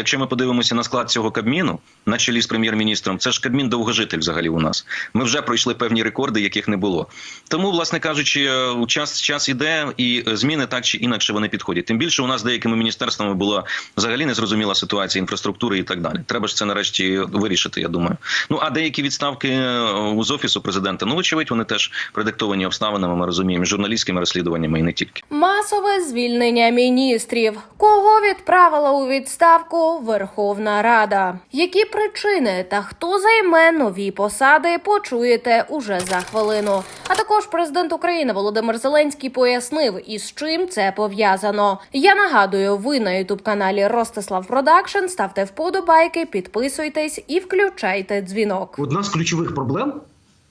Якщо ми подивимося на склад цього кабміну на чолі з прем'єр-міністром, це ж кабмін довгожитель взагалі у нас. Ми вже пройшли певні рекорди, яких не було. Тому, власне кажучи, е, час час іде, і е, зміни так чи інакше вони підходять. Тим більше у нас деякими міністерствами була взагалі незрозуміла ситуація інфраструктури і так далі. Треба ж це нарешті вирішити. Я думаю. Ну а деякі відставки е, з офісу президента, ну очевидь, вони теж продиктовані обставинами. Ми розуміємо, журналістськими розслідуваннями і не тільки. Масове звільнення міністрів. Кого відправила у відставку Верховна Рада? Які причини та хто займе нові посади? Почуєте уже за хвилину. А також президент України Володимир Зеленський пояснив, із чим це пов'язано. Я нагадую, ви на ютуб каналі Ростислав Продакшн. Ставте вподобайки, підписуйтесь і включайте дзвінок. Одна з ключових проблем,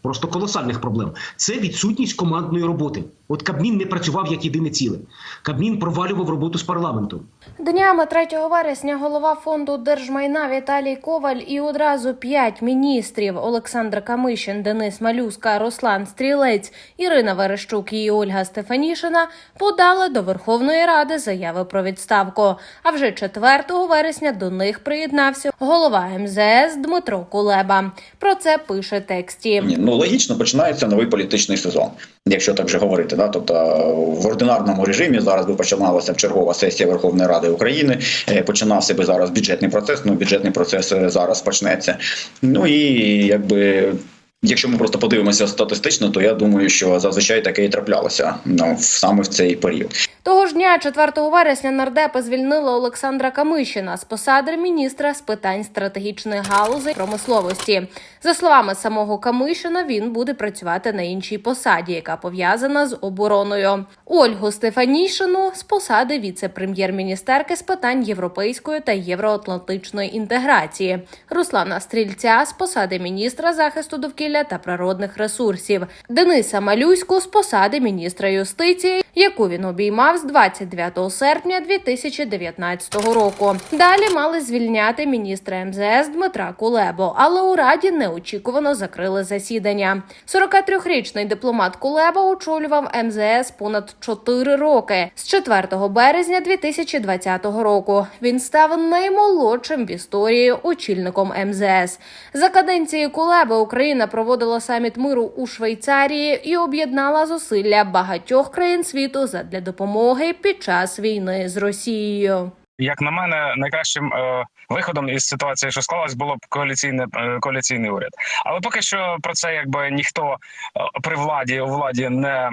просто колосальних проблем, це відсутність командної роботи. От Кабмін не працював як єдине ціле. Кабмін провалював роботу з парламентом. Днями 3 вересня голова фонду держмайна Віталій Коваль і одразу п'ять міністрів Олександр Камишин, Денис Малюска, Руслан Стрілець, Ірина Верещук і Ольга Стефанішина подали до Верховної Ради заяви про відставку. А вже 4 вересня до них приєднався голова МЗС Дмитро Кулеба. Про це пише тексті. Ну логічно починається новий політичний сезон, якщо так вже говорити. Да? Тобто в ординарному режимі зараз би починалася чергова сесія Верховної Ради України. е, Починався би зараз бюджетний процес. Ну бюджетний процес е, зараз почнеться. Ну і якби. Якщо ми просто подивимося статистично, то я думаю, що зазвичай таке і траплялося ну, саме в цей період. Того ж дня, 4 вересня, нардепи звільнили Олександра Камишина з посади міністра з питань стратегічних галузей промисловості. За словами самого Камишина, він буде працювати на іншій посаді, яка пов'язана з обороною. Ольгу Стефанішину з посади віце-прем'єр-міністерки з питань європейської та євроатлантичної інтеграції. Руслана Стрільця з посади міністра захисту довкілля та природних ресурсів. Дениса Малюську з посади міністра юстиції, яку він обіймав з 29 серпня 2019 року. Далі мали звільняти міністра МЗС Дмитра Кулебо, але у раді неочікувано закрили засідання. 43-річний дипломат Кулеба очолював МЗС понад 4 роки. З 4 березня 2020 року він став наймолодшим в історії очільником МЗС. За каденції Кулеби Україна проводила саміт миру у Швейцарії і об'єднала зусилля багатьох країн світу задля допомоги під час війни з Росією. Як на мене, найкращим е, виходом із ситуації, що склалась, було б коаліційне е, коаліційний уряд. Але поки що про це якби ніхто е, при владі у владі не,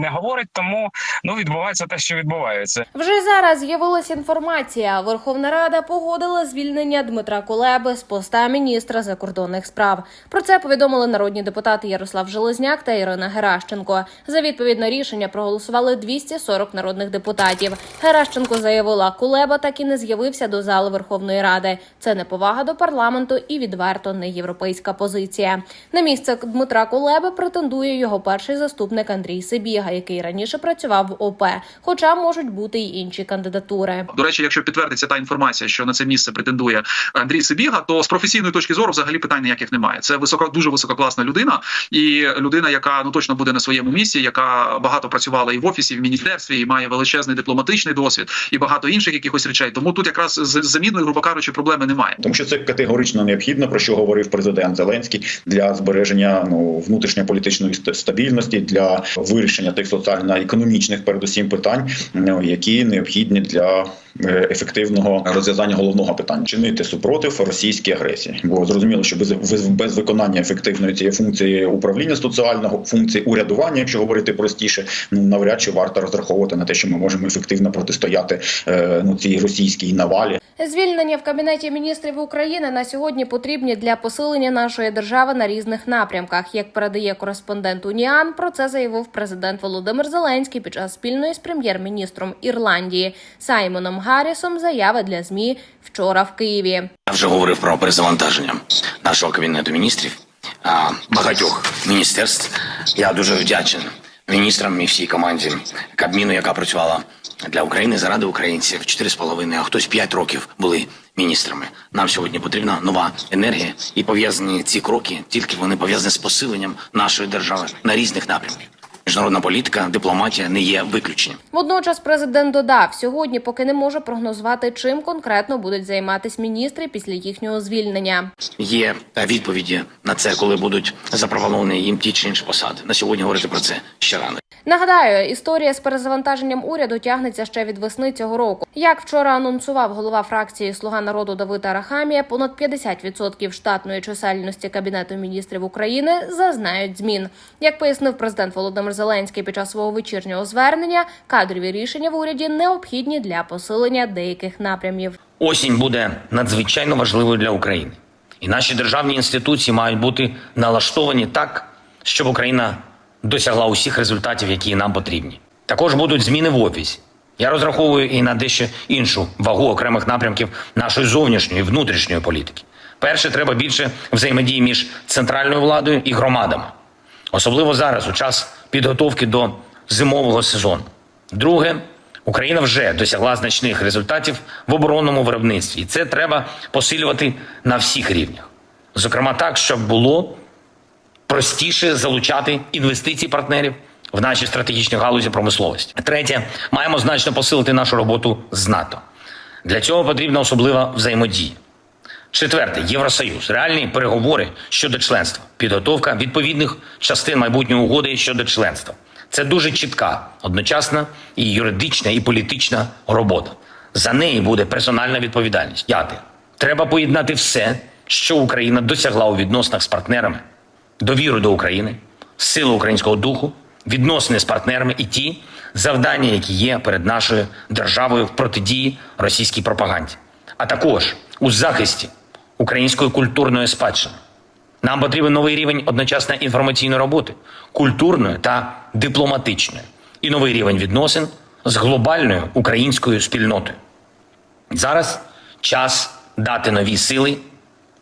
не говорить, тому ну відбувається те, що відбувається. Вже зараз з'явилася інформація. Верховна Рада погодила звільнення Дмитра Кулеби з поста міністра закордонних справ. Про це повідомили народні депутати Ярослав Железняк та Ірина Геращенко. За відповідне рішення проголосували 240 народних депутатів. Геращенко заявила, Кулеба так і не з'явився до зали Верховної Ради. Це неповага до парламенту і відверто не європейська позиція. На місце Дмитра Кулеби претендує його перший заступник Андрій Сибіга, який раніше працював в ОП. Хоча можуть бути й інші кандидатури. До речі, якщо підтвердиться та інформація, що на це місце претендує Андрій Сибіга, то з професійної точки зору взагалі питань ніяких немає. Це високо дуже висококласна людина, і людина, яка ну точно буде на своєму місці, яка багато працювала і в офісі, і в міністерстві, і має величезний дипломатичний досвід, і багато інших якихось речей. Тому тут якраз з з заміною, грубо кажучи, проблеми немає. Тому що це категорично необхідно, про що говорив президент Зеленський для збереження ну внутрішньополітичної стабільності, для вирішення тих соціально-економічних, передусім питань, ну, які необхідні для ефективного розв'язання головного питання чинити супротив російській агресії. Бо зрозуміло, що без, без, без виконання ефективної цієї функції управління соціального функції урядування, якщо говорити простіше, ну навряд чи варто розраховувати на те, що ми можемо ефективно протистояти е, ну цій російській навалі. Звільнення в кабінеті міністрів України на сьогодні потрібні для посилення нашої держави на різних напрямках. Як передає кореспондент Уніан, про це заявив президент Володимир Зеленський під час спільної з прем'єр-міністром Ірландії Саймоном Гаррісом заяви для змі вчора в Києві. Я вже говорив про перезавантаження нашого кабінету міністрів, а, багатьох міністерств. Я дуже вдячний міністрам і всій команді Кабміну, яка працювала для України заради українців 4,5, а хтось 5 років були міністрами. Нам сьогодні потрібна нова енергія і пов'язані ці кроки, тільки вони пов'язані з посиленням нашої держави на різних напрямках. Міжнародна політика, дипломатія не є виключенням. Водночас президент додав, сьогодні поки не може прогнозувати, чим конкретно будуть займатися міністри після їхнього звільнення. Є е, відповіді на це, коли будуть запропоновані їм ті чи інші посади. На сьогодні говорити про це ще рано. Нагадаю, історія з перезавантаженням уряду тягнеться ще від весни цього року. Як вчора анонсував голова фракції Слуга народу Давид Арахамія, понад 50% штатної чисельності кабінету міністрів України зазнають змін. Як пояснив президент Володимир Зеленський під час свого вечірнього звернення, кадрові рішення в уряді необхідні для посилення деяких напрямів. Осінь буде надзвичайно важливою для України, і наші державні інституції мають бути налаштовані так, щоб Україна досягла усіх результатів, які нам потрібні. Також будуть зміни в офісі. Я розраховую і на дещо іншу вагу окремих напрямків нашої зовнішньої і внутрішньої політики. Перше, треба більше взаємодії між центральною владою і громадами, особливо зараз, у час підготовки до зимового сезону. Друге, Україна вже досягла значних результатів в оборонному виробництві, і це треба посилювати на всіх рівнях. Зокрема, так, щоб було простіше залучати інвестиції партнерів в наші стратегічні галузі промисловості. Третє, маємо значно посилити нашу роботу з НАТО. Для цього потрібна особлива взаємодія. Четверте, Євросоюз, реальні переговори щодо членства, підготовка відповідних частин майбутньої угоди щодо членства. Це дуже чітка, одночасна і юридична, і політична робота. За неї буде персональна відповідальність. П'яте, треба поєднати все, що Україна досягла у відносинах з партнерами, довіру до України, силу українського духу, відносини з партнерами і ті завдання, які є перед нашою державою в протидії російській пропаганді, а також у захисті української культурної спадщини. Нам потрібен новий рівень одночасно інформаційної роботи, культурної та дипломатичної, і новий рівень відносин з глобальною українською спільнотою. Зараз час дати нові сили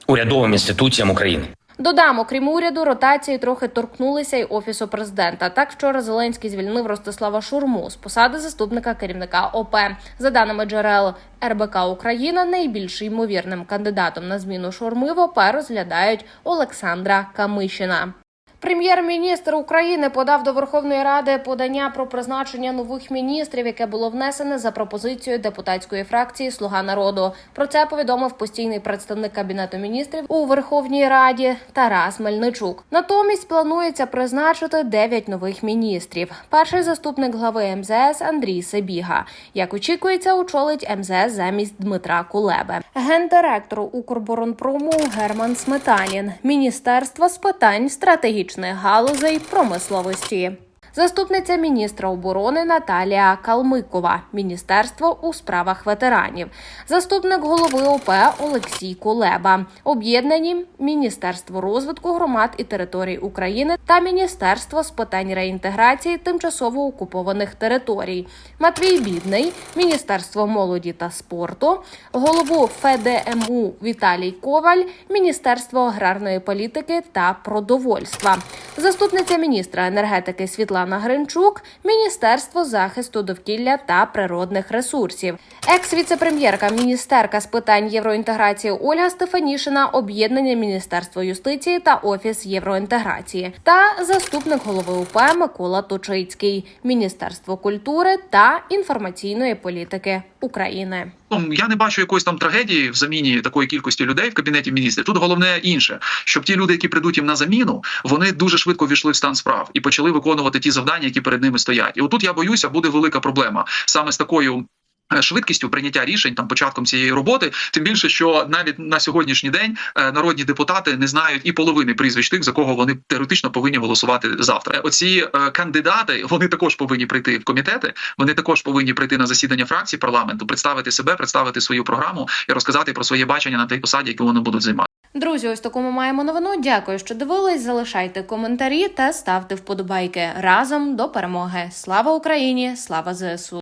урядовим інституціям України. Додам, окрім уряду, ротації трохи торкнулися й офісу президента. Так вчора Зеленський звільнив Ростислава Шурму з посади заступника керівника ОП. За даними джерел РБК Україна, найбільш ймовірним кандидатом на зміну Шурми в ОП розглядають Олександра Камишина. Прем'єр-міністр України подав до Верховної Ради подання про призначення нових міністрів, яке було внесене за пропозицією депутатської фракції Слуга народу. Про це повідомив постійний представник кабінету міністрів у Верховній Раді Тарас Мельничук. Натомість планується призначити 9 нових міністрів. Перший заступник глави МЗС Андрій Себіга. Як очікується, очолить МЗС замість Дмитра Кулеби. Гендиректору Укрборонпрому Герман Сметанін. Міністерство з питань стратегічних галузей промисловості. Заступниця міністра оборони Наталія Калмикова, Міністерство у справах ветеранів, заступник голови ОП Олексій Кулеба, об'єднані Міністерство розвитку громад і територій України та Міністерство з питань реінтеграції тимчасово окупованих територій, Матвій Бідний, Міністерство молоді та спорту, голову ФДМУ Віталій Коваль, Міністерство аграрної політики та продовольства, заступниця міністра енергетики Світлана Гринчук, Міністерство захисту довкілля та природних ресурсів, екс-віцепрем'єрка, міністерка з питань євроінтеграції Ольга Стефанішина, об'єднання Міністерство юстиції та офіс євроінтеграції, та заступник голови УП Микола Точицький, Міністерство культури та інформаційної політики України. Ну, я не бачу якоїсь там трагедії в заміні такої кількості людей в кабінеті міністрів. Тут головне інше, щоб ті люди, які прийдуть їм на заміну, вони дуже швидко війшли в стан справ і почали виконувати ті завдання, які перед ними стоять. І отут я боюся, буде велика проблема саме з такою. Е, Швидкістю прийняття рішень там початком цієї роботи, тим більше, що навіть на сьогоднішній день е, народні депутати не знають і половини прізвищ тих, за кого вони теоретично повинні голосувати завтра. Оці е, кандидати вони також повинні прийти в комітети. Вони також повинні прийти на засідання фракції парламенту, представити себе, представити свою програму і розказати про своє бачення на тій посаді, яку вони будуть займати. Друзі, ось таку ми маємо новину. Дякую, що дивились. Залишайте коментарі та ставте вподобайки разом до перемоги. Слава Україні! Слава ЗСУ!